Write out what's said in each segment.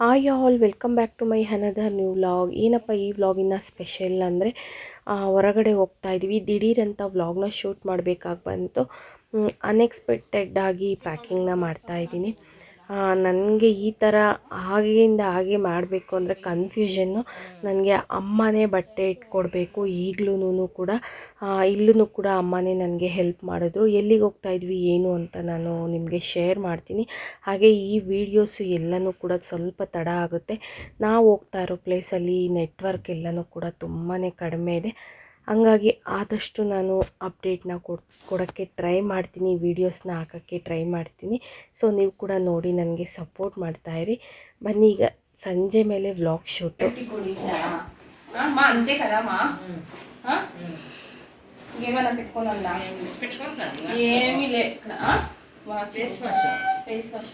Hi all welcome back to my another new vlog ಏನಪ್ಪ ಈ ವ್ಲಾಗಿನ special ಅಂದರೆ ಹೊರಗಡೆ ಹೋಗ್ತಾ ಇದ್ವಿ. ದಿಢೀರ್ ಅಂತ ವ್ಲಾಗ್ನ ಶೂಟ್ ಮಾಡಬೇಕಾಗಿ ಬಂತು. ಅನ್ಎಕ್ಸ್ಪೆಕ್ಟೆಡ್ ಆಗಿ ಪ್ಯಾಕಿಂಗ್ನ ಮಾಡ್ತಾ ಇದ್ದೀನಿ. ನನಗೆ ಈ ಥರ ಆಗಿಂದ ಹಾಗೆ ಮಾಡಬೇಕು ಅಂದರೆ ಕನ್ಫ್ಯೂಷನ್ನು ನನಗೆ ಅಮ್ಮನೇ ಬಟ್ಟೆ ಇಟ್ಕೊಡ್ಬೇಕು ಈಗ್ಲೂ ಕೂಡ. ಇಲ್ಲೂ ಕೂಡ ಅಮ್ಮನೇ ನನಗೆ ಹೆಲ್ಪ್ ಮಾಡಿದ್ರು. ಎಲ್ಲಿಗೆ ಹೋಗ್ತಾ ಇದ್ವಿ ಏನು ಅಂತ ನಾನು ನಿಮಗೆ ಶೇರ್ ಮಾಡ್ತೀನಿ. ಹಾಗೆ ಈ ವಿಡಿಯೋಸು ಎಲ್ಲನೂ ಕೂಡ ಸ್ವಲ್ಪ ತಡ ಆಗುತ್ತೆ. ನಾವು ಹೋಗ್ತಾ ಇರೋ ಪ್ಲೇಸಲ್ಲಿ ನೆಟ್ವರ್ಕ್ ಎಲ್ಲನೂ ಕೂಡ ತುಂಬಾ ಕಡಿಮೆ ಇದೆ. ಹಂಗಾಗಿ ಆದಷ್ಟು ನಾನು ಅಪ್ಡೇಟ್ನ ಕೊಡ್ ಕೊಡೋಕ್ಕೆ ಟ್ರೈ ಮಾಡ್ತೀನಿ ವೀಡಿಯೋಸ್ನ ಹಾಕೋಕ್ಕೆ ಟ್ರೈ ಮಾಡ್ತೀನಿ ಸೊ ನೀವು ಕೂಡ ನೋಡಿ ನನಗೆ ಸಪೋರ್ಟ್ ಮಾಡ್ತಾಯಿರಿ ಬನ್ನಿ ಈಗ ಸಂಜೆ ಮೇಲೆ ವ್ಲಾಗ್ ಶೂಟು మా అంతే కదా మా ఆ? ఏమైనా పెట్టుకోనన్నా ఏమీ లే ఇక్కడ ఆ? వాచ్ ఫేస్ వాష్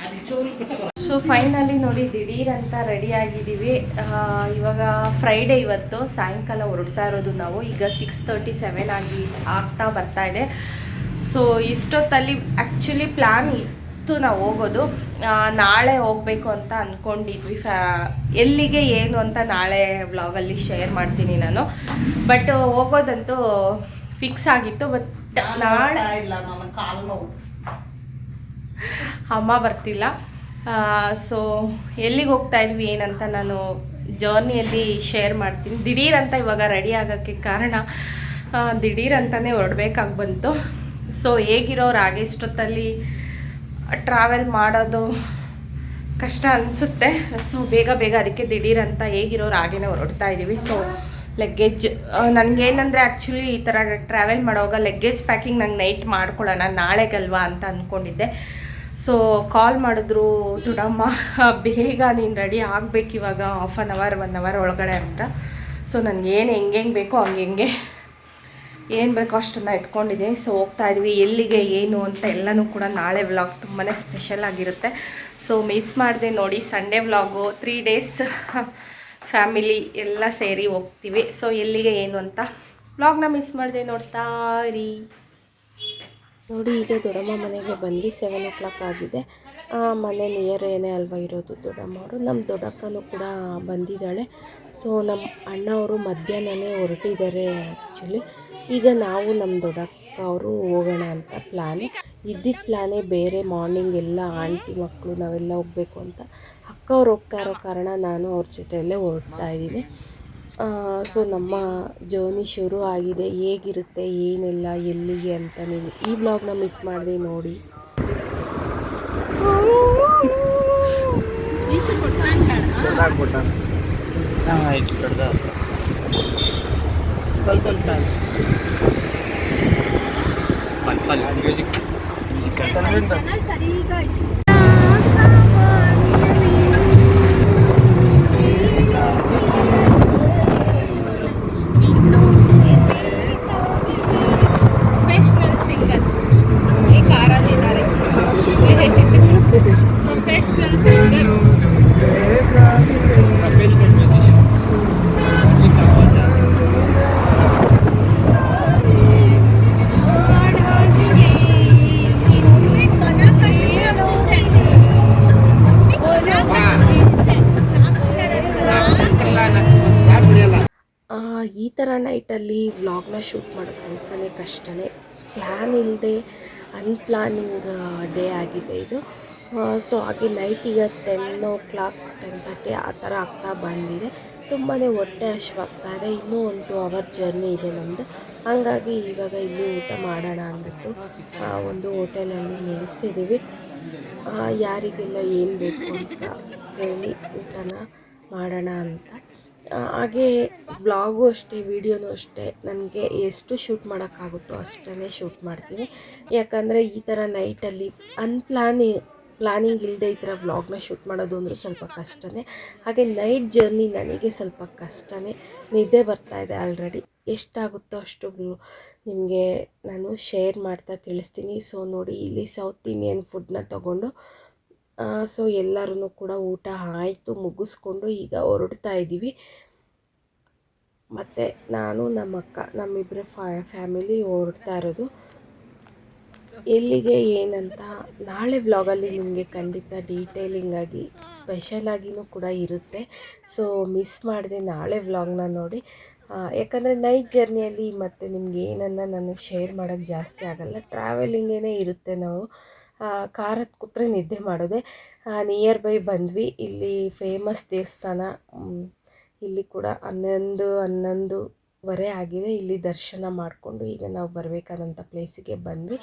అది ಚೋರು ಕಟ್ಕೊ ಸೊ ಫೈನಲಿ ನೋಡಿ ದಿಢೀರಂತ ಅಂತ ರೆಡಿ ಆಗಿದ್ದೀವಿ ಇವಾಗ ಫ್ರೈಡೇ ಇವತ್ತು ಸಾಯಂಕಾಲ ಹೊರಡ್ತಾ ಇರೋದು ನಾವು. ಈಗ ಸಿಕ್ಸ್ ತರ್ಟಿ ಸೆವೆನ್ ಆಗಿ ಆಗ್ತಾ ಬರ್ತಾ ಇದೆ. ಸೊ ಇಷ್ಟೊತ್ತಲ್ಲಿ ಆ್ಯಕ್ಚುಲಿ ಪ್ಲ್ಯಾನ್ ಇತ್ತು ನಾವು ಹೋಗೋದು. ನಾಳೆ ಹೋಗಬೇಕು ಅಂತ ಅಂದ್ಕೊಂಡಿದ್ವಿ ಫ್ಯಾ ಎಲ್ಲಿಗೆ ಏನು ಅಂತ ನಾಳೆ ವ್ಲಾಗಲ್ಲಿ ಶೇರ್ ಮಾಡ್ತೀನಿ ನಾನು. ಬಟ್ ಹೋಗೋದಂತೂ ಫಿಕ್ಸ್ ಆಗಿತ್ತು. ಬಟ್ ನಾಳೆ ಇಲ್ಲ ನಮ್ಮ ಕಾಲು ನೋವು. ಅಮ್ಮ ಬರ್ತಿಲ್ಲ. ಸೊ ಎಲ್ಲಿಗೆ ಹೋಗ್ತಾ ಇದ್ವಿ ಏನಂತ ನಾನು ಜರ್ನಿಯಲ್ಲಿ ಶೇರ್ ಮಾಡ್ತೀನಿ. ದಿಢೀರ್ ಅಂತ ಇವಾಗ ರೆಡಿ ಆಗೋಕ್ಕೆ ಕಾರಣ ದಿಢೀರ್ ಅಂತಲೇ ಹೊರಡ್ಬೇಕಾಗಿ ಬಂತು. ಸೊ ಹೇಗಿರೋರು, ಹಾಗೆ ಇಷ್ಟೊತ್ತಲ್ಲಿ ಟ್ರಾವೆಲ್ ಮಾಡೋದು ಕಷ್ಟ ಅನಿಸುತ್ತೆ. ಸೊ ಬೇಗ ಬೇಗ ಅದಕ್ಕೆ ದಿಢೀರ್ ಅಂತ ಹೇಗಿರೋರು, ಹಾಗೇನೆ ಹೊರಡ್ತಾ ಇದ್ದೀವಿ ಸೊ ಲಗ್ಗೇಜ್ ನನಗೇನಂದರೆ ಆ್ಯಕ್ಚುಲಿ ಈ ಥರ ಟ್ರಾವೆಲ್ ಮಾಡೋವಾಗ ಲಗ್ಗೇಜ್ ಪ್ಯಾಕಿಂಗ್ ನಂಗೆ ನೈಟ್ ಮಾಡ್ಕೊಳ್ಳೋಣ, ನಾಳೆಗಲ್ವಾ ಅಂತ ಅಂದ್ಕೊಂಡಿದ್ದೆ ಸೊ ಕಾಲ್ ಮಾಡಿದ್ರು, ದುಡಮ್ಮ, ಬೇಗ ನೀನು ರೆಡಿ ಆಗಬೇಕು ಇವಾಗ half an hour one hour ಒಳಗಡೆ ಅಂತ. ಸೊ ನನಗೆ ಏನು, ಹೆಂಗೆ ಹೆಂಗೆ ಬೇಕೋ ಹಂಗೆ, ಹೆಂಗೆ. ಏನು ಬೇಕೋ ಅಷ್ಟನ್ನು ಎತ್ಕೊಂಡಿದ್ದೀನಿ ಸೊ ಹೋಗ್ತಾ ಇದ್ವಿ. ಎಲ್ಲಿಗೆ, ಏನು ಅಂತ ಎಲ್ಲನೂ ಕೂಡ ನಾಳೆ ವ್ಲಾಗ್ ತುಂಬಾ ಸ್ಪೆಷಲ್ ಆಗಿರುತ್ತೆ. ಸೊ ಮಿಸ್ ಮಾಡಿದೆ ನೋಡಿ Sunday vlog three days family ಎಲ್ಲ ಸೇರಿ ಹೋಗ್ತೀವಿ. ಸೊ ಎಲ್ಲಿಗೆ, ಏನು ಅಂತ ವ್ಲಾಗ್ನ ಮಿಸ್ ಮಾಡಿದೆ ನೋಡ್ತಾ ಇರಿ. ನೋಡಿ ಈಗ ದೊಡ್ಡಮ್ಮ ಮನೆಗೆ ಬಂದ್ವಿ ಸೆವೆನ್ ಓ ಕ್ಲಾಕ್ ಆಗಿದೆ. ಆ, ಮನೆ ನಿಯರ್ ಏನೇ ಅಲ್ವಾ ಇರೋದು ದೊಡ್ಡಮ್ಮವರು ನಮ್ಮ ದೊಡ್ಡಕ್ಕನೂ ಕೂಡ ಬಂದಿದ್ದಾಳೆ. ಸೊ ನಮ್ಮ ಅಣ್ಣವರು ಮಧ್ಯಾಹ್ನನೇ ಹೊರಟಿದ್ದಾರೆ ಆ್ಯಕ್ಚುಲಿ ಈಗ ನಾವು ನಮ್ಮ ದೊಡ್ಡಕ್ಕ ಅವರು ಹೋಗೋಣ ಅಂತ ಪ್ಲ್ಯಾನು ಇದ್ದಿದ್ದ ಪ್ಲ್ಯಾನೇ ಬೇರೆ ಮಾರ್ನಿಂಗ್ ಎಲ್ಲ ಆಂಟಿ ಮಕ್ಕಳು ನಾವೆಲ್ಲ ಹೋಗಬೇಕು ಅಂತ. ಅಕ್ಕ ಅವ್ರು ಹೋಗ್ತಾ ಇರೋ ಕಾರಣ ನಾನು ಅವ್ರ ಜೊತೆಯಲ್ಲೇ ಹೊರಡ್ತಾ ಇದ್ದೀನಿ. ಸೊ ನಮ್ಮ ಜರ್ನಿ ಶುರು ಆಗಿದೆ. ಹೇಗಿರುತ್ತೆ ಏನೆಲ್ಲ ಎಲ್ಲಿಗೆ ಅಂತ ನೀವು ಈ ಬ್ಲಾಗ್ನ ಮಿಸ್ ಮಾಡಿದೆ ನೋಡಿ. ಪ್ರೊಫೆಷ್ನಲ್ ಈ ಥರ ನೈಟಲ್ಲಿ ವ್ಲಾಗ್ನ ಶೂಟ್ ಮಾಡೋದು ಸ್ವಲ್ಪನೇ ಕಷ್ಟನೇ. ಪ್ಲ್ಯಾನ್ ಇಲ್ಲದೆ ಅನ್ಪ್ಲಾನಿಂಗ್ ಡೇ ಆಗಿದೆ ಇದು. ಸೊ ಹಾಗೆ ನೈಟ್ ಈಗ ten o'clock ten thirty ಆ ಥರ ಆಗ್ತಾ ಬಂದಿದೆ. ತುಂಬಾ ಹೊಟ್ಟೆ ಹಶ್ವಾಗ್ತಾ ಇದೆ. ಇನ್ನೂ ಒಂದು ಟು ಅವರ್ ಜರ್ನಿ ಇದೆ ನಮ್ಮದು ಹಾಗಾಗಿ ಇವಾಗ ಇಲ್ಲಿ ಊಟ ಮಾಡೋಣ ಅಂದ್ಬಿಟ್ಟು ಒಂದು ಹೋಟೆಲಲ್ಲಿ ನಿಲ್ಲಿಸಿದ್ದೀವಿ ಯಾರಿಗೆಲ್ಲ ಏನು ಬೇಕು ಅಂತ ಕೇಳಿ ಊಟನ ಮಾಡೋಣ ಅಂತ. ಹಾಗೆ ವ್ಲಾಗು ಅಷ್ಟೇ, ವೀಡಿಯೋನೂ ಅಷ್ಟೇ. ನನಗೆ ಎಷ್ಟು ಶೂಟ್ ಮಾಡೋಕ್ಕಾಗುತ್ತೋ ಅಷ್ಟೇ ಶೂಟ್ ಮಾಡ್ತೀನಿ. ಯಾಕಂದರೆ ಈ ಥರ ನೈಟಲ್ಲಿ ಅನ್ಪ್ಲಾನಿ ಪ್ಲಾನಿಂಗ್ ಇಲ್ಲದೆ ಈ ಥರ ವ್ಲಾಗ್ನ ಶೂಟ್ ಮಾಡೋದು ಅಂದರೂ ಸ್ವಲ್ಪ ಕಷ್ಟನೇ. ಹಾಗೆ ನೈಟ್ ಜರ್ನಿ ನನಗೆ ಸ್ವಲ್ಪ ಕಷ್ಟನೇ. ನಿದ್ದೆ ಬರ್ತಾ ಇದೆ ಆಲ್ರೆಡಿ ಎಷ್ಟಾಗುತ್ತೋ ಅಷ್ಟು ನಿಮಗೆ ನಾನು ಶೇರ್ ಮಾಡ್ತಾ ತಿಳಿಸ್ತೀನಿ. ಸೊ ನೋಡಿ, ಇಲ್ಲಿ ಸೌತ್ ಇಂಡಿಯನ್ ಫುಡ್ನ ತೊಗೊಂಡು ಸೊ ಎಲ್ಲರೂ ಕೂಡ ಊಟ ಆಯಿತು, ಮುಗಿಸ್ಕೊಂಡು ಈಗ ಹೊರಡ್ತಾ ಇದ್ದೀವಿ ಮತ್ತು ನಾನು ನಮ್ಮ ಅಕ್ಕ ನಮ್ಮಿಬ್ಬರ ಫ್ಯಾಮಿಲಿ ಹೊರಡ್ತಾ ಇರೋದು. ಎಲ್ಲಿಗೆ ಏನಂತ ನಾಳೆ ವ್ಲಾಗಲ್ಲಿ ನಿಮಗೆ ಖಂಡಿತ ಡೀಟೇಲಿಂಗಾಗಿ ಸ್ಪೆಷಲಾಗಿಯೂ ಕೂಡ ಇರುತ್ತೆ. ಸೊ ಮಿಸ್ ಮಾಡಿದೆ ನಾಳೆ ವ್ಲಾಗ್ನ ನೋಡಿ. ಯಾಕಂದರೆ ನೈಟ್ ಜರ್ನಿಯಲ್ಲಿ ಮತ್ತು ನಿಮ್ಗೆ ಏನನ್ನ ನಾನು ಶೇರ್ ಮಾಡೋಕ್ಕೆ ಜಾಸ್ತಿ ಆಗಲ್ಲ. ಟ್ರಾವೆಲಿಂಗೇ ಇರುತ್ತೆ ನಾವು. ಕಾರ್ ಹತ್ತು ಕೂತ್ರೆ ನಿದ್ದೆ ಮಾಡೋದೆ. ನಿಯರ್ ಬೈ ಬಂದ್ವಿ. ಇಲ್ಲಿ ಫೇಮಸ್ ದೇವಸ್ಥಾನ ಇಲ್ಲಿ ಕೂಡ ಹನ್ನೊಂದು, ಹನ್ನೊಂದುವರೆ ಆಗಿದೆ. ಇಲ್ಲಿ ದರ್ಶನ ಮಾಡಿಕೊಂಡು ಈಗ ನಾವು ಬರಬೇಕಾದಂಥ ಪ್ಲೇಸಿಗೆ ಬಂದ್ವಿ.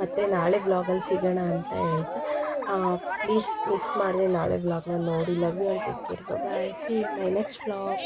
ಮತ್ತು ನಾಳೆ ವ್ಲಾಗಲ್ಲಿ ಸಿಗೋಣ ಅಂತ ಹೇಳ್ತಾ. ಪ್ಲೀಸ್ ಮಿಸ್ ಮಾಡಿದೆ ನಾಳೆ ವ್ಲಾಗ್ನ ನೋಡಿ. Love you all take care bye see my next vlog